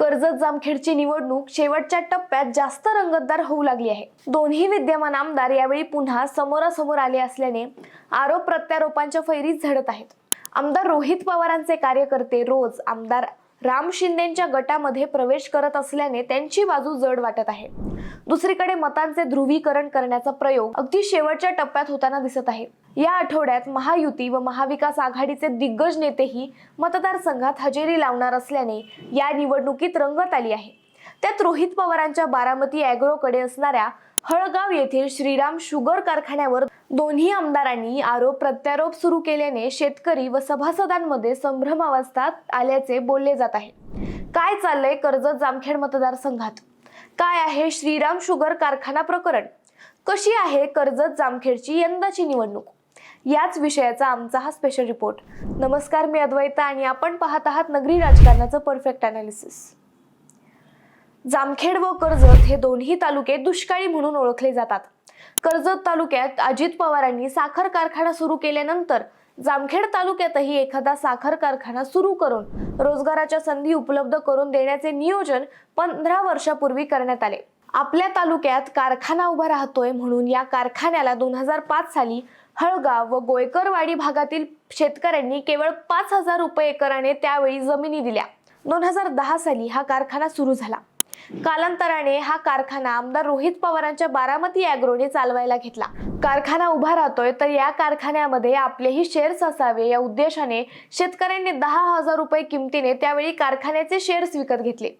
कर्जत जामखेडची निवडणूक शेवटच्या टप्प्यात जास्त रंगतदार होऊ लागली आहे. दोन्ही विद्यमान आमदार यावेळी पुन्हा समोरासमोर आले असल्याने आरोप प्रत्यारोपांच्या फैरीत झडत आहेत. आमदार रोहित पवारांचे कार्यकर्ते रोज आमदार राम शिंदेच्या गटामध्ये प्रवेश करत असल्याने त्यांची बाजू जड वाटत आहे. दुसरीकडे मतांचे ध्रुवीकरण करण्याचा प्रयोग अगदी शेवटच्या टप्प्यात होताना दिसत आहे. या आठवड्यात महायुती व महाविकास आघाडीचे दिग्गज नेतेही मतदारसंघात हजेरी लावणार असल्याने या निवडणुकीत रंगत आली आहे. त्यात रोहित पवारांच्या बारामती अॅग्रोकडे असणाऱ्या हळगाव येथील श्रीराम शुगर कारखान्यावर दोन्ही आमदारांनी आरोप प्रत्यारोप सुरू केल्याने शेतकरी व सभासदांमध्ये संभ्रमावस्थात आल्याचे बोलले जात आहे. काय चाललंय कर्जत जामखेड मतदारसंघात? काय आहे श्रीराम शुगर कारखाना प्रकरण? कशी आहे कर्जत जामखेडची यंदाची निवडणूक? याच विषयाचा आमचा हा स्पेशल रिपोर्ट नमस्कार मी अद्वैता आणि आपण पाहत आहात नगरी राजकारणाचं परफेक्ट अनालिसिस जामखेड व कर्जत हे दोन्ही तालुके दुष्काळी म्हणून ओळखले जातात. कर्जत तालुक्यात अजित पवारांनी साखर कारखाना सुरू केल्यानंतर जामखेड तालुक्यातही एखादा साखर कारखाना सुरू करून रोजगाराच्या संधी उपलब्ध करून देण्याचे नियोजन पंधरा वर्षापूर्वी करण्यात आले. आपल्या तालुक्यात कारखाना उभा राहतोय म्हणून या कारखान्याला दोन हजार पाच साली हळगाव व गोयकरवाडी भागातील शेतकऱ्यांनी केवळ पाच हजार रुपये एकराने त्यावेळी जमिनी दिल्या. दोन हजार दहा साली हा कारखाना सुरू झाला. कालांतराने हा कारखाना आमदार रोहित पवारांच्या बारामती अॅग्रोने चालवायला घेतला. कारखाना उभा राहतोय तर या कारखान्यामध्ये आपलेही शेअर्स असावे या उद्देशाने शेतकऱ्यांनी दहा हजार रुपये किमतीने त्यावेळी कारखान्याचे शेअर्स विकत घेतले.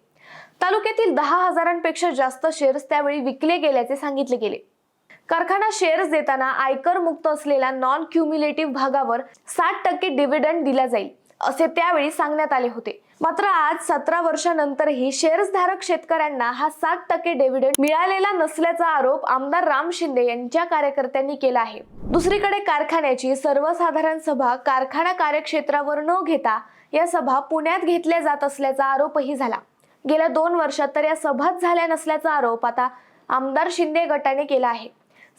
तालुक्यातील दहा हजारांपेक्षा जास्त शेअर्स त्यावेळी विकले गेल्याचे सांगितले गेले. कारखाना शेअर्स देताना आयकर मुक्त असलेल्या नॉन क्युम्युलेटिव्ह भागावर साठ टक्के डिव्हिडंड दिला जाईल. असे त्यावेळी सांगण्यात आले होते. मात्र आज सतरा वर्षानंतरही शेअर्स धारक शेतकऱ्यांना हा सात टक्के डिव्हिडंड मिळालेला नसल्याचा आरोप आमदार राम शिंदे यांच्या कार्यकर्त्यांनी केला आहे. दुसरीकडे कारखान्याची सर्वसाधारण सभा कारखाना कार्यक्षेत्रावर न घेता या सभा पुण्यात घेतल्या जात असल्याचा आरोपही झाला. गेल्या दोन वर्षात तर या सभाच झाल्या नसल्याचा आरोप आता आमदार शिंदे गटाने केला आहे.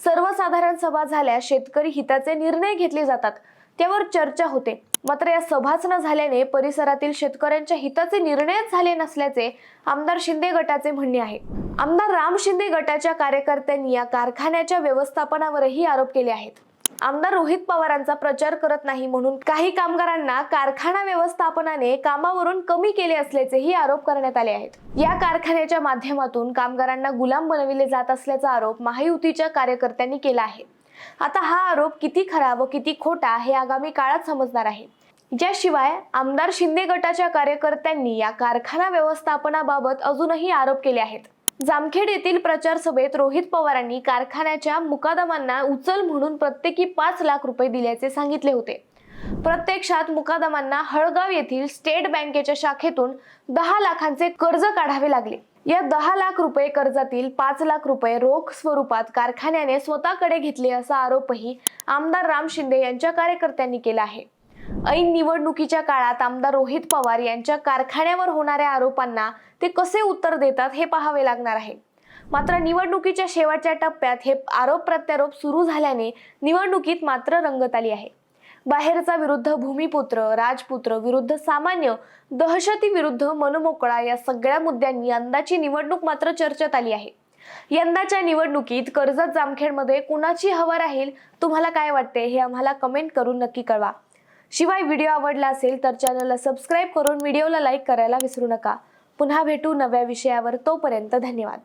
सर्वसाधारण सभा झाल्या शेतकरी हिताचे निर्णय घेतले जातात त्यावर चर्चा होते. मात्र या सभाच न झाल्याने परिसरातील शेतकऱ्यांच्या हिताचे निर्णयच झाले नसल्याचे आमदार शिंदे गटाचे म्हणणे आहे. आमदार राम शिंदे गटाच्या कार्यकर्त्यांनी या कारखान्याच्या व्यवस्थापनावरही आरोप केले आहेत. आमदार रोहित पवारांचा प्रचार करत नाही म्हणून काही कामगारांना कारखाना व्यवस्थापनाने कामावरून कमी केले असल्याचेही आरोप करण्यात आले आहेत. या कारखान्याच्या माध्यमातून कामगारांना गुलाम बनविले जात असल्याचा आरोप महायुतीच्या कार्यकर्त्यांनी केला आहे. आता हा आरोप किती खरा व किती खोटा हे आगामी काळात समजणार आहे. ज्याशिवाय आमदार शिंदे गटाच्या कार्यकर्त्यांनी या कारखाना व्यवस्थापनाबाबत अजूनही आरोप केले आहेत. जामखेड येथील प्रचार सभेत रोहित पवारांनी कारखान्याच्या मुकादमांना उचल म्हणून प्रत्येकी पाच लाख रुपये दिल्याचे सांगितले होते. प्रत्यक्षात मुकादमांना हळगाव येथील स्टेट बँकेच्या शाखेतून दहा लाखांचे कर्ज काढावे लागले. या दहा लाख रुपये कर्जातील पाच लाख रुपये रोख स्वरूपात कारखान्याने स्वतःकडे घेतले असा आरोपही आमदार राम शिंदे यांच्या कार्यकर्त्यांनी केला आहे. ऐन निवडणुकीच्या काळात आमदार रोहित पवार यांच्या कारखान्यावर होणाऱ्या आरोपांना ते कसे उत्तर देतात हे पाहावे लागणार आहे. मात्र निवडणुकीच्या शेवटच्या टप्प्यात हे आरोप प्रत्यारोप सुरू झाल्याने निवडणुकीत मात्र रंगत आली आहे. बाहेरचा विरुद्ध भूमिपुत्र राजपुत्र विरुद्ध सामान्य दहशती विरुद्ध मनमोकळा या सगळ्या मुद्द्यांनी यंदाची निवडणूक मात्र चर्चेत आली आहे. यंदाच्या निवडणुकीत कर्जत जामखेडमध्ये कुणाची हवा राहील तुम्हाला काय वाटते हे आम्हाला कमेंट करून नक्की कळवा. शिवाय व्हिडिओ आवडला असेल तर चॅनलला सबस्क्राईब करून व्हिडिओला लाईक करायला विसरू नका. पुन्हा भेटू नव्या विषयावर तोपर्यंत धन्यवाद.